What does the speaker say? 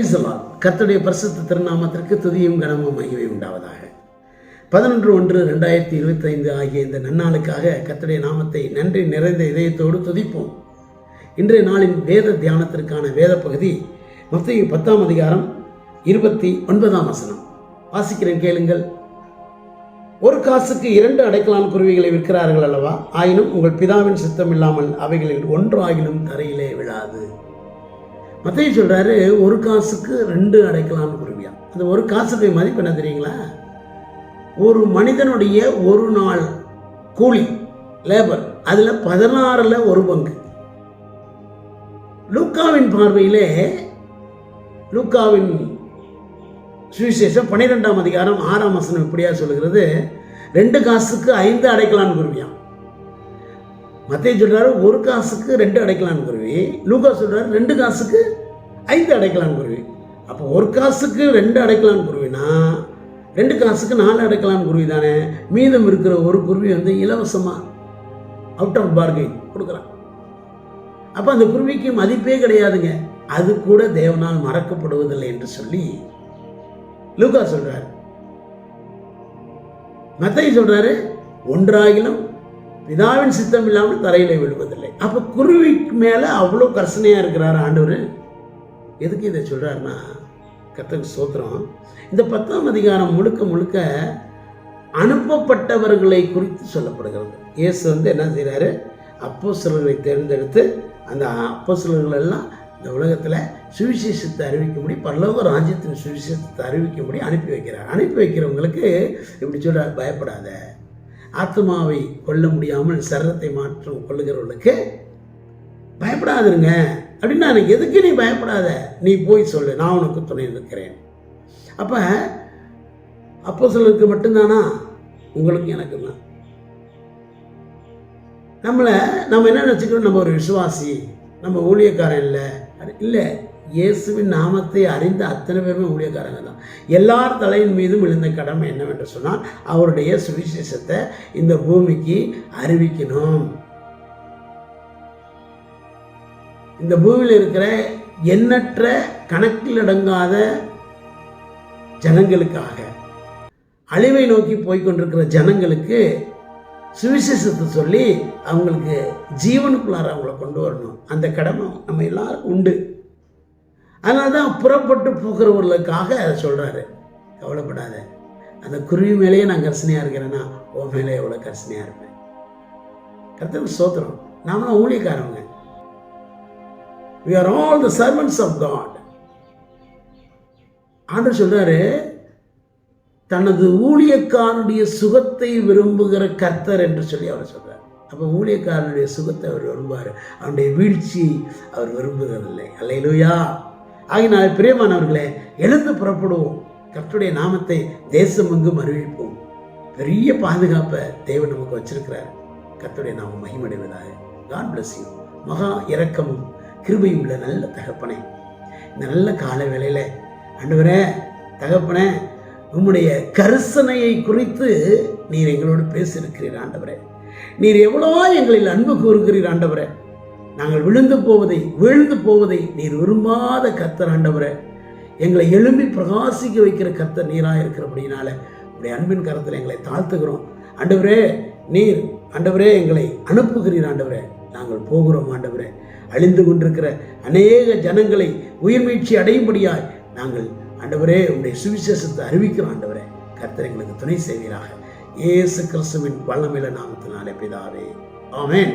கர்த்தருடைய பரிசுத்த திருநாமத்திற்கு துதியும் கனமும் மகிமை உண்டாவதாக. பதினொன்று ஒன்று ரெண்டாயிரத்தி இருபத்தைந்து ஆகிய இந்த நன்னாளுக்காக கர்த்தருடைய நாமத்தை நன்றி நிறைந்த இதயத்தோடு துதிப்போம். இன்றைய நாளின் வேத தியானத்திற்கான வேத பகுதி மத்திய பத்தாம் அதிகாரம் இருபத்தி ஒன்பதாம் வசனம். வாசிக்கிறேன் கேளுங்கள். ஒரு காசுக்கு இரண்டு அடைக்கலான் குருவிகளை விற்கிறார்கள் அல்லவா? ஆயினும் உங்கள் பிதாவின் சித்தம் இல்லாமல் அவைகளில் ஒன்று ஆகினும் தரையிலே விழாது. மத்திய சொல்கிறாரு ஒரு காசுக்கு ரெண்டு அடைக்கலாம்னு குருவியா அந்த ஒரு காசுக்கு மதிப்பு என்ன தெரியுங்களா? ஒரு மனிதனுடைய ஒரு நாள் கூலி லேபர் அதில் பதினாறில் ஒரு பங்கு. லூக்காவின் பார்வையிலே லூக்காவின் சுவிசேஷம் பன்னிரெண்டாம் அதிகாரம் ஆறாம் வசனம் இப்படியா சொல்லுகிறது ரெண்டு காசுக்கு ஐந்து அடைக்கலாம்னு குருவியான் மத்திய சொல்கிறாரு ஒரு காசுக்கு ரெண்டு அடைக்கலாம்னு குருவி. லூகா சொல்கிறாரு ரெண்டு காசுக்கு ஐந்து அடைக்கலாம்னு குருவி. அப்போ ஒரு காசுக்கு ரெண்டு அடைக்கலாம்னு குருவினா ரெண்டு காசுக்கு நாலு அடைக்கலாம்னு குருவி தானே. மீதம் இருக்கிற ஒரு குருவி வந்து இலவசமாக அவுட் ஆஃப் பார்கெயின் கொடுக்குறான். அப்போ அந்த குருவிக்கு மதிப்பே கிடையாதுங்க. அது கூட தேவனால் மறக்கப்படுவதில்லை என்று சொல்லி லூகா சொல்கிறார் மத்தයි சொல்கிறாரு ஒன்றாகிலும் பிதாவின் சித்தம் இல்லாமல் தரையில் விழுவதில்லை. அப்போ குருவிக்கு மேலே அவ்வளோ கர்சனையாக இருக்கிறார் ஆண்டவர். எதுக்கு இதை சொல்கிறாருன்னா கர்த்தருக்கு சோத்திரம் இந்த பத்தாம் அதிகாரம் முழுக்க முழுக்க அனுப்பப்பட்டவர்களை குறித்து சொல்லப்படுகிறது. இயேசு வந்து என்ன செய்கிறாரு அப்போ தேர்ந்தெடுத்து அந்த அப்போ எல்லாம் இந்த உலகத்தில் சுவிசேஷத்தை அறிவிக்கும்படி பல்லவ ராஜ்யத்தின் சுவிசேஷத்தை அறிவிக்கும்படி அனுப்பி வைக்கிறார். அனுப்பி வைக்கிறவங்களுக்கு இப்படி சொல்கிறார் பயப்படாத. ஆத்மாவை கொல்ல முடியாமல் சரத்தை மாற்றம் கொள்ளுகிறவர்களுக்கு பயப்படாதுருங்க. அப்படின்னா எனக்கு எதுக்கு நீ பயப்படாத? நீ போய் சொல்லு நான் உனக்கு துணை இருக்கிறேன் அப்போ அப்போ சொல்லுக்கு மட்டும்தானா? உங்களுக்கு எனக்கு தான் நம்மளை நம்ம என்ன நினச்சிக்கிறோம்? நம்ம ஒரு விசுவாசி நம்ம ஊழியக்காரன் இல்லை. இல்லை. இயேசுவின் நாமத்தை அறிந்த அத்தனை பேருமே ஊழியக்காரங்க தான். எல்லார் தலையின் மீதும் விழுந்த கடமை என்னவென்று சொன்னால் அவருடைய சுவிசேஷத்தை இந்த பூமிக்கு அறிவிக்கணும். இந்த பூமியில் இருக்கிற எண்ணற்ற கணக்கில் அடங்காத ஜனங்களுக்காக அழிவை நோக்கி போய்கொண்டிருக்கிற ஜனங்களுக்கு சுவிசேஷத்தை சொல்லி அவங்களுக்கு ஜீவனுக்குள்ளார அவங்கள கொண்டு வரணும். அந்த கடமை நம்ம எல்லாருக்கும் உண்டு. அதனால தான் புறப்பட்டு போகிறவர்களுக்காக அதை சொல்கிறாரு கவலைப்படாத. அந்த குருவி மேலேயே நான் கர்சனையாக இருக்கிறேன்னா உன் மேலே எவ்வளோ கர்சனையாக இருப்பேன்? கர்த்தருக்கு சோத்திரம் நாமளும் ஊழியக்காரவங்க. We are all the servants of God and சொல்கிறாரு தனது ஊழியக்காரனுடைய சுகத்தை விரும்புகிற கர்த்தர் என்று சொல்லி அவர் சொல்கிறார் அப்போ ஊழியக்காரனுடைய சுகத்தை அவர் விரும்புவார். அவனுடைய வீழ்ச்சியை அவர் விரும்புகிறதில்லை. அல்லையிலோயா ஆகினால் பிரியமானவர்களே எழுந்து புறப்படுவோம். கர்த்துடைய நாமத்தை தேசம் எங்கும் அறிவிப்போம். பெரிய பாதுகாப்பை தேவன் நமக்கு வச்சிருக்கிறார். கர்த்துடைய நாமம் மகிமடைவதாக காட் பிளஸ் யூ மகா இரக்கமும் கிருபையும் உள்ள நல்ல தகப்பனே. இந்த நல்ல கால வேளையில் அண்டுவரே தகப்பனே உம்முடைய கரிசனையை குறித்து நீர் எங்களோடு பேசியிருக்கிறீர் ஆண்டவரே. நீர் எவ்வளவோ எங்களில் அன்பு கூறுகிறீர் ஆண்டவரே. நாங்கள் விழுந்து போவதை வீழ்ந்து போவதை நீர் விரும்பாத கத்தர் ஆண்டவரை. எங்களை எழும்பி பிரகாசிக்க வைக்கிற கத்தர் நீராக இருக்கிறபடினால உடைய அன்பின் கரத்தில் எங்களை தாழ்த்துகிறோம். ஆண்டவரே நீர் ஆண்டவரே எங்களை அனுப்புகிறீர் ஆண்டவரே. நாங்கள் போகிறோம் ஆண்டவரே. அழிந்து கொண்டிருக்கிற அநேக ஜனங்களை உயிர்மீழ்ச்சி அடையும்படியாய் நாங்கள் ஆண்டவரே உடைய சுவிசேஷத்தை அறிவிக்கிறோம் ஆண்டவரே. கர்த்தர் எங்களுக்கு துணை செய்வீராக. இயேசு கிறிஸ்துவின் வல்லமையில நாமத்தினாலே பிதாவே. ஆமேன்.